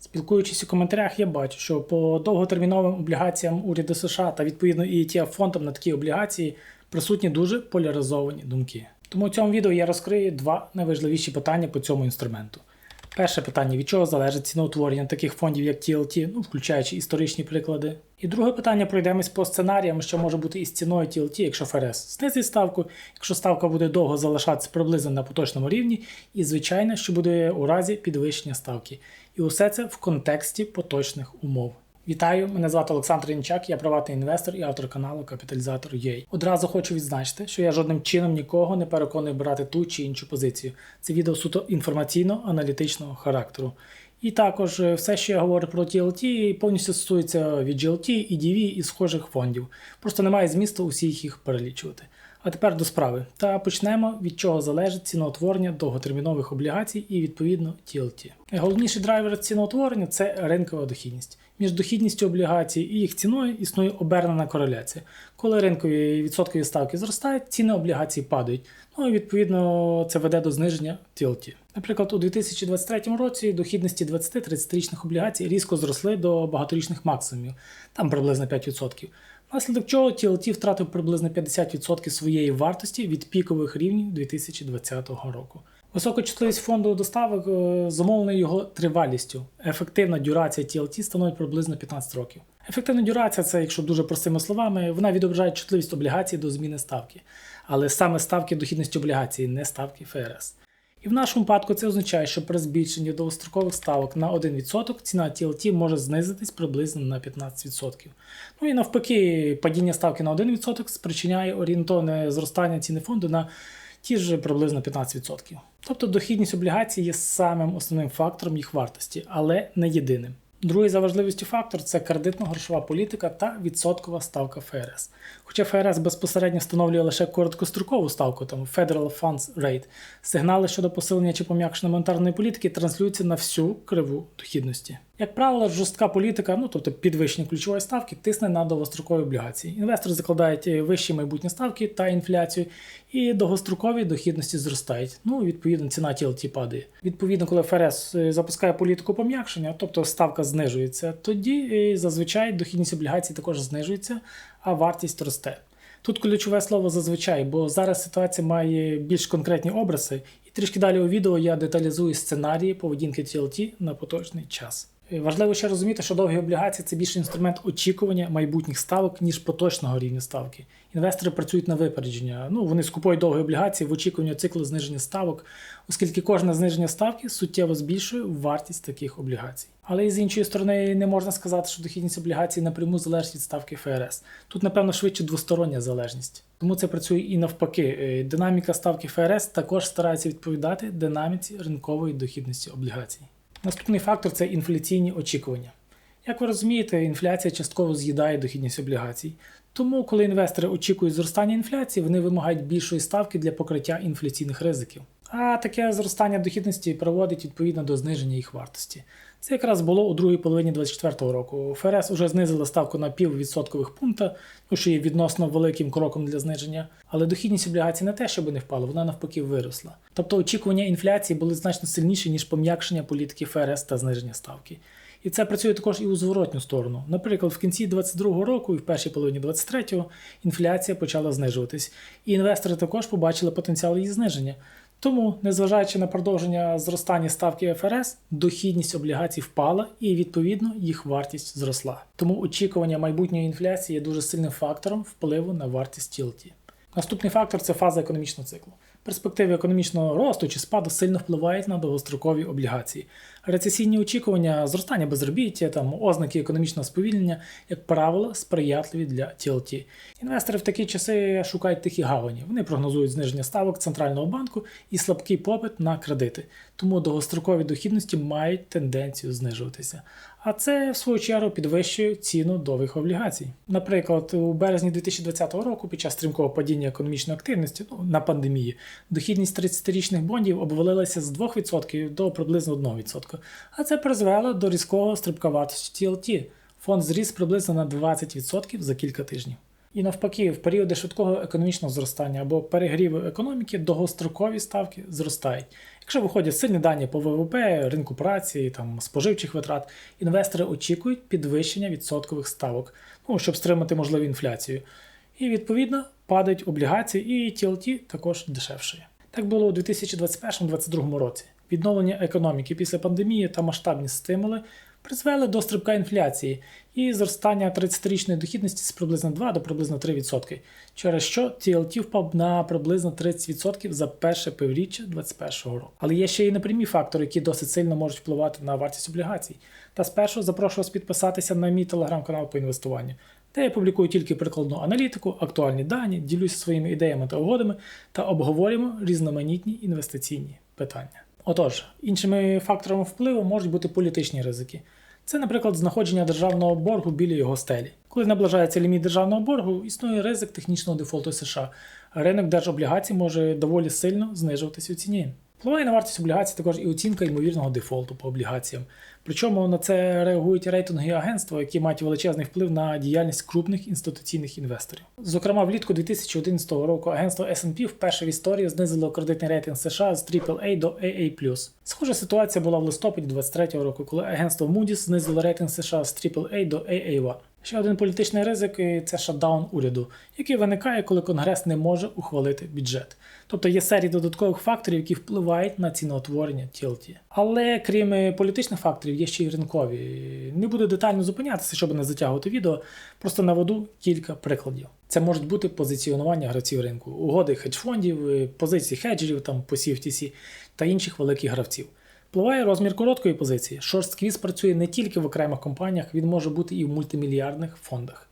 Спілкуючись у коментарях, я бачу, що по довготерміновим облігаціям уряду США та відповідно і ETF фондам на такі облігації присутні дуже поляризовані думки. Тому в цьому відео я розкрию два найважливіші питання по цьому інструменту. Перше питання: від чого залежить ціноутворення таких фондів, як TLT, ну включаючи історичні приклади. І друге питання пройдемось по сценаріям, що може бути із ціною TLT, якщо ФРС знизить ставку, якщо ставка буде довго залишатися приблизно на поточному рівні, і звичайно, що буде у разі підвищення ставки. І усе це в контексті поточних умов. Вітаю, мене звати Олександр Янчак, я приватний інвестор і автор каналу Капіталізатор UA. Одразу хочу відзначити, що я жодним чином нікого не переконую брати ту чи іншу позицію. Це відео суто інформаційно-аналітичного характеру. І також е, все, що я говорю про TLT, повністю стосується від GLT, EDV і схожих фондів. Просто немає змісту усіх їх перелічувати. А тепер до справи. Та почнемо від чого залежить ціноутворення довготермінових облігацій і відповідно TLT. Найголовніший драйвер ціноутворення це ринкова дохідність. Між дохідністю облігацій і їх ціною існує обернена кореляція. Коли ринкові відсоткові ставки зростають, ціни облігацій падають. Ну і відповідно це веде до зниження TLT. Наприклад, у 2023 році дохідності 20-30-річних облігацій різко зросли до багаторічних максимумів, там приблизно 5%. Внаслідок чого TLT втратив приблизно 50% своєї вартості від пікових рівнів 2020 року. Висока чутливість фонду доставок е, зумовлена його тривалістю. Ефективна дюрація TLT становить приблизно 15 років. Ефективна дюрація це, якщо дуже простими словами, вона відображає чутливість облігацій до зміни ставки, але саме ставки дохідності облігацій, не ставки ФРС. І в нашому випадку це означає, що при збільшенні довгострокових ставок на 1% ціна TLT може знизитись приблизно на 15%. Ну і навпаки, падіння ставки на 1% спричиняє орієнтовне зростання ціни фонду на ті ж приблизно 15%. Тобто дохідність облігацій є самим основним фактором їх вартості, але не єдиним. Другий за важливістю фактор це кредитно-грошова політика та відсоткова ставка ФРС. Хоча ФРС безпосередньо встановлює лише короткострокову ставку, там Federal Funds Rate, сигнали щодо посилення чи пом'якшення монетарної політики транслюються на всю криву дохідності. Як правило, жорстка політика, ну тобто підвищення ключової ставки, тисне на довгострокові облігації. Інвестори закладають вищі майбутні ставки та інфляцію, і довгострокові дохідності зростають. Ну, відповідно, ціна TLT падає. Відповідно, коли ФРС запускає політику пом'якшення, тобто ставка знижується, тоді зазвичай дохідність облігацій також знижується, а вартість росте. Тут ключове слово зазвичай, бо зараз ситуація має більш конкретні образи, і трішки далі у відео я деталізую сценарії поведінки TLT на поточний час. Важливо ще розуміти, що довгі облігації це більше інструмент очікування майбутніх ставок, ніж поточного рівня ставки. Інвестори працюють на випередження. Ну, вони скупують довгі облігації в очікуванні циклу зниження ставок, оскільки кожне зниження ставки суттєво збільшує вартість таких облігацій. Але з іншої сторони не можна сказати, що дохідність облігацій напряму залежить від ставки ФРС. Тут, напевно, швидше двостороння залежність. Тому це працює і навпаки. Динаміка ставки ФРС також старається відповідати динаміці ринкової дохідності облігацій. Наступний фактор це інфляційні очікування. Як ви розумієте, інфляція частково з'їдає дохідність облігацій. Тому, коли інвестори очікують зростання інфляції, вони вимагають більшої ставки для покриття інфляційних ризиків. А таке зростання дохідності приводить відповідно до зниження їх вартості. Це якраз було у другій половині 2024 року. ФРС вже знизила ставку на піввідсоткових пункта, ну що є відносно великим кроком для зниження, але дохідність облігацій не те, щоб не впала, вона навпаки виросла. Тобто очікування інфляції були значно сильніші, ніж пом'якшення політики ФРС та зниження ставки. І це працює також і у зворотню сторону. Наприклад, в кінці 2022 року і в першій половині 2023 інфляція почала знижуватись, і інвестори також побачили потенціал її зниження. Тому, незважаючи на продовження зростання ставки ФРС, дохідність облігацій впала і, відповідно, їх вартість зросла. Тому очікування майбутньої інфляції є дуже сильним фактором впливу на вартість тілті. Наступний фактор це фаза економічного циклу. Перспективи економічного росту чи спаду сильно впливають на довгострокові облігації. Рецесійні очікування, зростання безробіття, там, ознаки економічного сповільнення, як правило, сприятливі для TLT. Інвестори в такі часи шукають тихі гавані. Вони прогнозують зниження ставок центрального банку і слабкий попит на кредити. Тому довгострокові дохідності мають тенденцію знижуватися. А це, в свою чергу, підвищує ціну довгих облігацій. Наприклад, у березні 2020 року, під час стрімкого падіння економічної активності ну, на пандемії, дохідність 30-річних бондів обвалилася з 2% до приблизно 1%. А це призвело до різкого стрибка вартості TLT. Фонд зріс приблизно на 20% за кілька тижнів. І навпаки, в періоди швидкого економічного зростання або перегріву економіки довгострокові ставки зростають. Якщо виходять сильні дані по ВВП, ринку праці, там, споживчих витрат, інвестори очікують підвищення відсоткових ставок, ну, щоб стримати можливу інфляцію. І відповідно падають облігації, і TLT також дешевшає. Так було у 2021-2022 році. Відновлення економіки після пандемії та масштабні стимули призвели до стрибка інфляції і зростання 30-річної дохідності з приблизно 2 до приблизно 3%, через що TLT впав на приблизно 30% за перше півріччя 2021 року. Але є ще й непрямі фактори, які досить сильно можуть впливати на вартість облігацій. Та спершу запрошую вас підписатися на мій телеграм-канал по інвестуванню, де я публікую тільки прикладну аналітику, актуальні дані, ділюся своїми ідеями та угодами та обговорюємо різноманітні інвестиційні питання. Отож, іншими факторами впливу можуть бути політичні ризики. Це, наприклад, знаходження державного боргу біля його стелі. Коли наближається ліміт державного боргу, існує ризик технічного дефолту США. Ринок держоблігацій може доволі сильно знижуватись у ціні. Впливає на вартість облігацій також і оцінка ймовірного дефолту по облігаціям. Причому на це реагують рейтингові агентства, які мають величезний вплив на діяльність крупних інституційних інвесторів. Зокрема, влітку 2011 року агентство S&P вперше в історії знизило кредитний рейтинг США з AAA до AA+. Схожа ситуація була в листопаді 2023 року, коли агентство Moody's знизило рейтинг США з AAA до AA1. Ще один політичний ризик це шатдаун уряду, який виникає, коли Конгрес не може ухвалити бюджет. Тобто є серія додаткових факторів, які впливають на ціноутворення TLT. Але крім політичних факторів, є ще й ринкові. Не буду детально зупинятися, щоб не затягувати відео, просто наведу кілька прикладів. Це можуть бути позиціонування гравців ринку, угоди хедж-фондів, позиції хеджерів, там по CFTC та інших великих гравців. Впливає розмір короткої позиції. Шорст-сквіз працює не тільки в окремих компаніях, він може бути і в мультимільярдних фондах.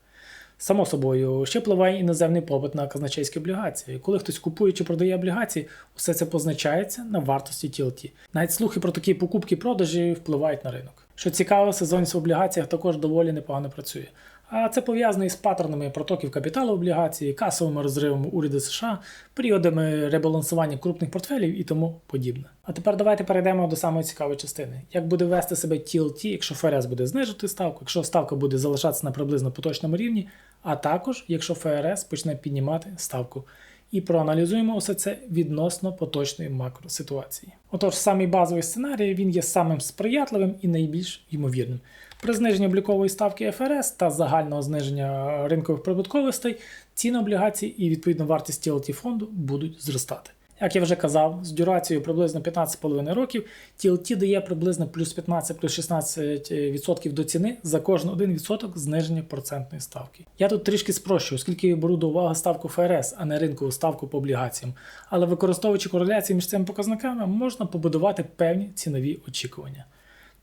Само собою, ще впливає іноземний попит на казначейські облігації. Коли хтось купує чи продає облігації, усе це позначається на вартості TLT. Навіть слухи про такі покупки-продажі впливають на ринок. Що цікаво, сезонність в облігаціях також доволі непогано працює. А це пов'язано із паттернами протоків капіталу облігацій, касовими розривами уряду США, періодами ребалансування крупних портфелів і тому подібне. А тепер давайте перейдемо до самої цікавої частини. Як буде вести себе TLT, якщо ФРС буде знижити ставку, якщо ставка буде залишатися на приблизно поточному рівні, а також якщо ФРС почне піднімати ставку. І проаналізуємо усе це відносно поточної макроситуації. Отож, самий базовий сценарій він є самим сприятливим і найбільш ймовірним. При зниженні облікової ставки ФРС та загального зниження ринкових прибутковостей ціни облігацій і відповідно вартість TLT фонду будуть зростати. Як я вже казав, з дюрацією приблизно 15,5 років TLT дає приблизно плюс 15 плюс 16% до ціни за кожен 1% зниження процентної ставки. Я тут трішки спрощую, оскільки я беру до уваги ставку ФРС, а не ринкову ставку по облігаціям. Але використовуючи кореляції між цими показниками, можна побудувати певні цінові очікування.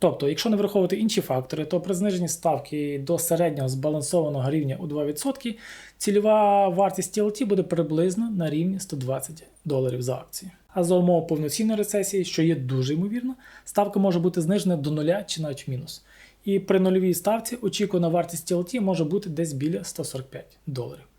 Тобто, якщо не враховувати інші фактори, то при зниженні ставки до середнього збалансованого рівня у 2%, цільова вартість TLT буде приблизно на рівні 120 доларів за акцію. А за умови повноцінної рецесії, що є дуже ймовірно, ставка може бути знижена до нуля чи навіть мінус. І при нульовій ставці очікувана вартість TLT може бути десь біля 145 доларів.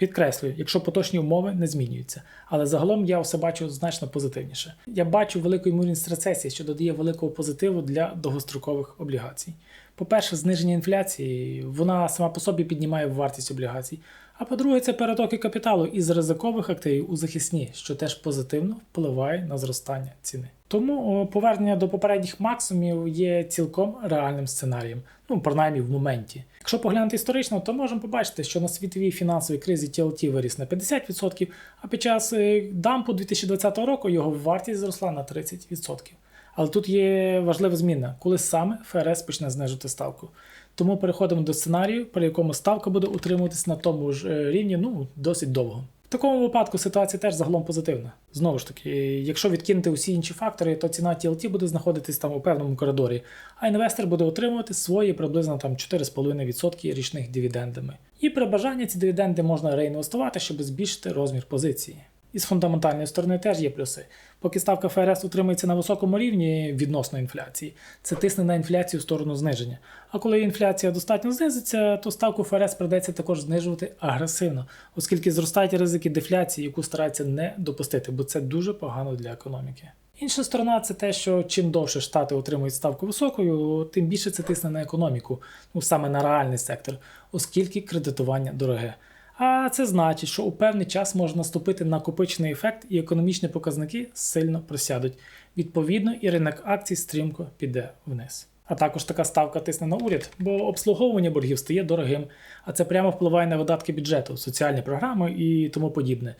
Підкреслюю, якщо поточні умови не змінюються, але загалом я все бачу значно позитивніше. Я бачу велику ймовірність рецесії, що додає великого позитиву для довгострокових облігацій. По-перше, зниження інфляції, вона сама по собі піднімає вартість облігацій. А по-друге, це перетоки капіталу із ризикових активів у захисні, що теж позитивно впливає на зростання ціни. Тому повернення до попередніх максимумів є цілком реальним сценарієм, ну принаймні в моменті. Якщо поглянути історично, то можемо побачити, що на світовій фінансовій кризі TLT виріс на 50%, а під час е, дампу 2020 року його вартість зросла на 30%. Але тут є важлива зміна, коли саме ФРС почне знижувати ставку. Тому переходимо до сценарію, при якому ставка буде утримуватись на тому ж е, рівні ну, досить довго. В такому випадку ситуація теж загалом позитивна. Знову ж таки, якщо відкинути усі інші фактори, то ціна TLT буде знаходитись там у певному коридорі, а інвестор буде отримувати свої приблизно там 4,5% річних дивідендами. І при бажанні ці дивіденди можна реінвестувати, щоб збільшити розмір позиції. І з фундаментальної сторони теж є плюси. Поки ставка ФРС утримується на високому рівні відносно інфляції, це тисне на інфляцію в сторону зниження. А коли інфляція достатньо знизиться, то ставку ФРС придеться також знижувати агресивно, оскільки зростають ризики дефляції, яку стараються не допустити, бо це дуже погано для економіки. Інша сторона це те, що чим довше штати отримують ставку високою, тим більше це тисне на економіку, ну саме на реальний сектор, оскільки кредитування дороге. А це значить, що у певний час може наступити накопичений ефект і економічні показники сильно просядуть. Відповідно, і ринок акцій стрімко піде вниз. А також така ставка тисне на уряд, бо обслуговування боргів стає дорогим, а це прямо впливає на видатки бюджету, соціальні програми і тому подібне.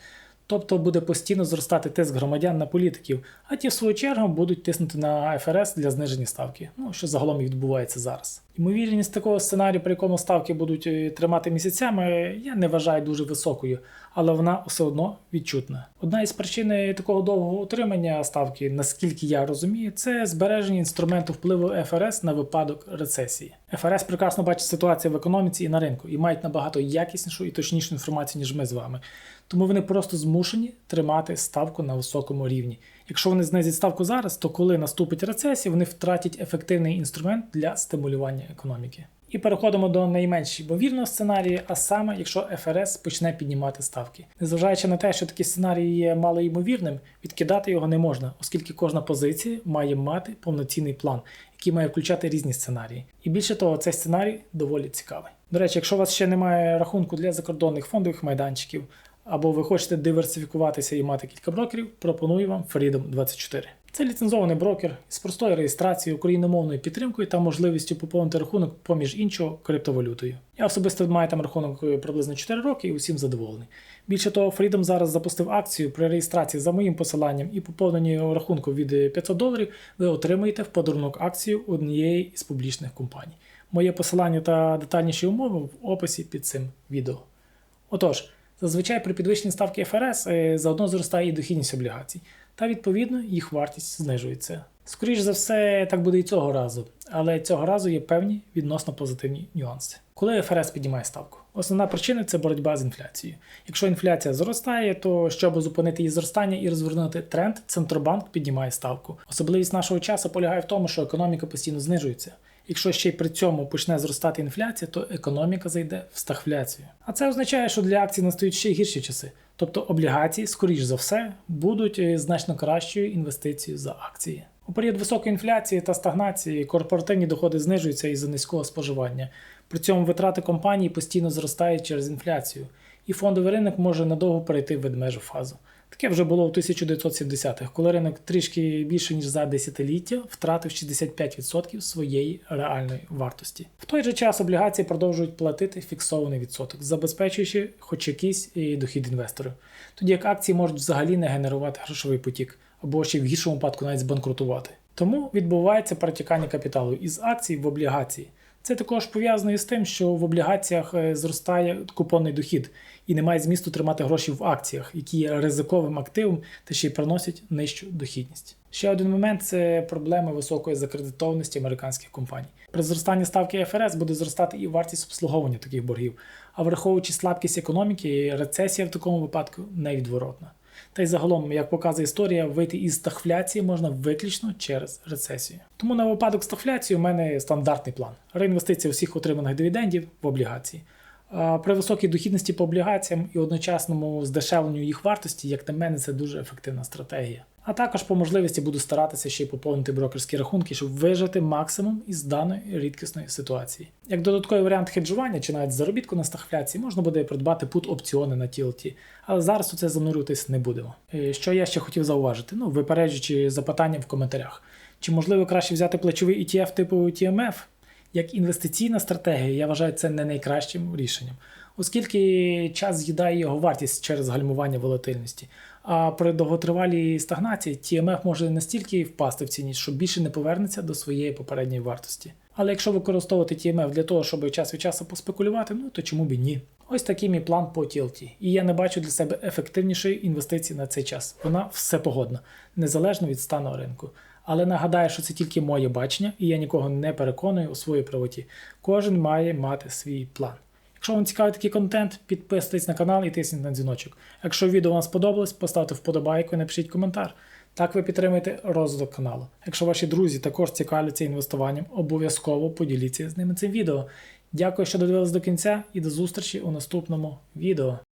Тобто буде постійно зростати тиск громадян на політиків, а ті, в свою чергу, будуть тиснути на ФРС для зниження ставки, ну що загалом і відбувається зараз. Ймовірність такого сценарію, при якому ставки будуть е, тримати місяцями, я не вважаю дуже високою, але вона все одно відчутна. Одна із причин е, такого довгого утримання ставки, наскільки я розумію, це збереження інструменту впливу ФРС на випадок рецесії. ФРС прекрасно бачить ситуацію в економіці і на ринку і мають набагато якіснішу і точнішу інформацію, ніж ми з вами. Тому вони просто змушені тримати ставку на високому рівні. Якщо вони знизять ставку зараз, то коли наступить рецесія, вони втратять ефективний інструмент для стимулювання економіки. І переходимо до найменш ймовірного сценарію, а саме якщо ФРС почне піднімати ставки. Незважаючи на те, що такий сценарій є малоймовірним, відкидати його не можна, оскільки кожна позиція має мати повноцінний план, який має включати різні сценарії. І більше того, цей сценарій доволі цікавий. До речі, якщо у вас ще немає рахунку для закордонних фондових майданчиків, або ви хочете диверсифікуватися і мати кілька брокерів, пропоную вам Freedom 24. Це ліцензований брокер з простою реєстрацією, україномовною підтримкою та можливістю поповнити рахунок поміж іншого криптовалютою. Я особисто маю там рахунок приблизно 4 роки і усім задоволений. Більше того, Freedom зараз запустив акцію при реєстрації за моїм посиланням і поповненні рахунку від 500 доларів. Ви отримаєте в подарунок акцію однієї із публічних компаній. Моє посилання та детальніші умови в описі під цим відео. Отож. Зазвичай при підвищенні ставки ФРС е, заодно зростає і дохідність облігацій, та відповідно їх вартість знижується. Скоріше за все, так буде і цього разу, але цього разу є певні відносно позитивні нюанси. Коли ФРС піднімає ставку, основна причина це боротьба з інфляцією. Якщо інфляція зростає, то щоб зупинити її зростання і розвернути тренд, центробанк піднімає ставку. Особливість нашого часу полягає в тому, що економіка постійно знижується. Якщо ще й при цьому почне зростати інфляція, то економіка зайде в стагфляцію. А це означає, що для акцій настають ще гірші часи. Тобто облігації, скоріш за все, будуть е, значно кращою інвестицією за акції. У період високої інфляції та стагнації корпоративні доходи знижуються із-за низького споживання. При цьому витрати компаній постійно зростають через інфляцію, і фондовий ринок може надовго перейти в ведмежу фазу. Таке вже було у 1970-х, коли ринок трішки більше ніж за десятиліття втратив 65% своєї реальної вартості. В той же час облігації продовжують платити фіксований відсоток, забезпечуючи хоч якийсь дохід інвесторів. Тоді як акції можуть взагалі не генерувати грошовий потік, або ще в гіршому випадку навіть збанкрутувати. Тому відбувається перетікання капіталу із акцій в облігації. Це також пов'язано із тим, що в облігаціях е, зростає купонний дохід і немає змісту тримати гроші в акціях, які є ризиковим активом та ще й приносять нижчу дохідність. Ще один момент це проблеми високої закредитованості американських компаній. При зростанні ставки ФРС буде зростати і вартість обслуговування таких боргів, а враховуючи слабкість економіки, рецесія в такому випадку невідворотна. Та й загалом, як показує історія, вийти із стагфляції можна виключно через рецесію. Тому на випадок стагфляції у мене стандартний план: реінвестиція всіх отриманих дивідендів в облігації. А При високій дохідності по облігаціям і одночасному здешевленню їх вартості, як на мене, це дуже ефективна стратегія. А також по можливості буду старатися ще й поповнити брокерські рахунки, щоб вижити максимум із даної рідкісної ситуації. Як додатковий варіант хеджування чи навіть заробітку на стагфляції, можна буде придбати пут опціони на TLT, але зараз у це занурюватись не будемо. Що я ще хотів зауважити? Ну, випереджуючи запитання в коментарях. Чи можливо краще взяти плечовий ETF типу TMF? Як інвестиційна стратегія, я вважаю це не найкращим рішенням, оскільки час з'їдає його вартість через гальмування волатильності. А при довготривалій стагнації TMF може настільки впасти в ціні, що більше не повернеться до своєї попередньої вартості. Але якщо використовувати TMF для того, щоб час від часу поспекулювати, ну то чому б і ні? Ось такий мій план по TLT. І я не бачу для себе ефективнішої інвестиції на цей час. Вона всепогодна, незалежно від стану ринку. Але нагадаю, що це тільки моє бачення, і я нікого не переконую у своїй правоті. Кожен має мати свій план. Якщо вам цікавий такий контент, підписуйтесь на канал і тисніть на дзвіночок. Якщо відео вам сподобалось, поставте вподобайку і напишіть коментар. Так ви підтримуєте розвиток каналу. Якщо ваші друзі також цікавляться інвестуванням, обов'язково поділіться з ними цим відео. Дякую, що додивились до кінця, і до зустрічі у наступному відео.